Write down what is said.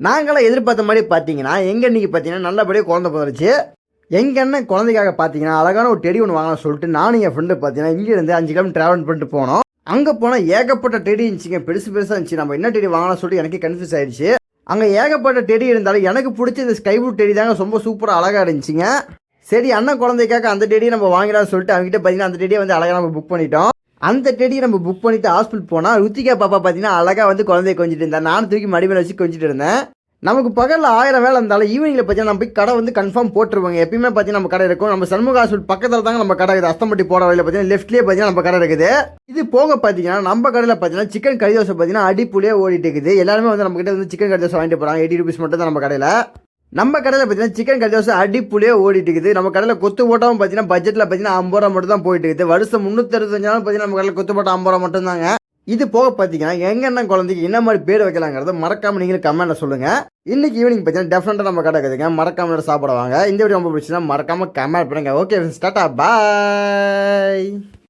நாங்களாம் எதிர்பார்த்த மாதிரி பார்த்தீங்கன்னா எங்கள் இன்னைக்கு பார்த்தீங்கன்னா நல்லபடியாக குழந்தை பிறந்துச்சு எங்கள் அண்ணன் குழந்தைக்காக பார்த்தீங்கன்னா அழகான ஒரு டெடி ஒன்று வாங்கலாம் சொல்லிட்டு நானும் என் ஃப்ரெண்டு பார்த்தீங்கன்னா இங்கேருந்து அஞ்சு கிலோமீட்டர் ட்ராவல் பண்ணிட்டு போனோம். அங்கே போனால் ஏகப்பட்ட டெடி இருந்துச்சுங்க. பெருசு பெருசாக இருந்துச்சு. நம்ம என்ன டெடி வாங்கலாம் சொல்லிட்டு எனக்கு கன்ஃபியூஸ் ஆயிடுச்சு. அங்கே ஏகப்பட்ட டெடி இருந்தாலும் எனக்கு பிடிச்ச இந்த ஸ்கை ப்ளூ டெடி தாங்க ரொம்ப சூப்பராக அழகாக இருந்துச்சுங்க. சரி அண்ணன் குழந்தைக்காக அந்த டெடியை நம்ம வாங்கிடலாம்னு சொல்லிட்டு அவங்ககிட்ட பார்த்தீங்கன்னா அந்த டெடியை வந்து அழகாக நம்ம புக் பண்ணிட்டோம். அந்த டெடியை நம்ம புக் பண்ணிட்டு ஹாஸ்பிட்டல் போனால் ருத்திகா பாப்பா பார்த்தீங்கன்னா அழகாக வந்து குழந்தைய கொஞ்சிட்டு இருந்தா. நானும் தூக்கி மடி வச்சு கொஞ்சிட்டு இருந்தேன். நமக்கு பகலில் ஆயிரம் வேலை இருந்தாலும் ஈவினிங்கில் பார்த்தீங்கன்னா நம்ம போய் கடை வந்து கன்ஃபார்ம் போட்டுருவாங்க. எப்பயுமே பார்த்தீங்கன்னா நம்ம கடை இருக்கும். நம்ம சண்முக ஹாஸ்பிட்டல் பக்கத்தில் தாங்க நம்ம கடை இருக்குது. அஸ்தம்பட்டி போட வழியில் பார்த்தீங்கன்னா லெஃப்ட்லேயே பார்த்தீங்கன்னா நம்ம கடை இருக்குது. இது போக பார்த்தீங்கன்னா நம்ம கடையில் பார்த்தீங்கன்னா சிக்கன் கறி தோசை பார்த்தீங்கன்னா அடிப்புலேயே ஓடிட்டு இருக்குது. எல்லாருமே வந்து நம்மக்கிட்ட வந்து சிக்கன் கறி தோசை வாங்கிட்டு போகிறாங்க எயிட்டி ருபீஸ் மட்டும் தான் நம்ம கடையில். நம்ம கடையில் பார்த்தீங்கன்னா சிக்கன் கறி தோசை அடிப்புலையே ஓடிட்டு இருக்குது. நம்ம கடையில் கொத்து போட்டாவும் பார்த்தீங்கன்னா பட்ஜெட்டில் பார்த்தீங்கன்னா ஐம்பது ரூபா மட்டும் தான் போயிட்டு இருக்குது. வருஷம் முந்நூற்றி நாள் பார்த்தீங்கன்னா நம்ம கடையில் கொத்து போட்டால் ஐம்பது ரூபா மட்டும் தாங்க இது போக பார்த்தீங்கன்னா எங்க என்ன குழந்தைக்கு என்ன மாதிரி பேர் வைக்கலாங்கிறத மறக்காம நீங்களும் கமெண்ட்டில் சொல்லுங்க. இன்னைக்கு ஈவினிங் பார்த்தீங்கன்னா டெஃபினட்டாக நம்ம கடை இருக்குதுங்க. மறக்காம சாப்பிடுவாங்க இந்த வீடியோ ரொம்ப பிடிச்சினா மறக்காம கமெண்ட் பண்ணுங்க. ஓகே டாட்டா பாய்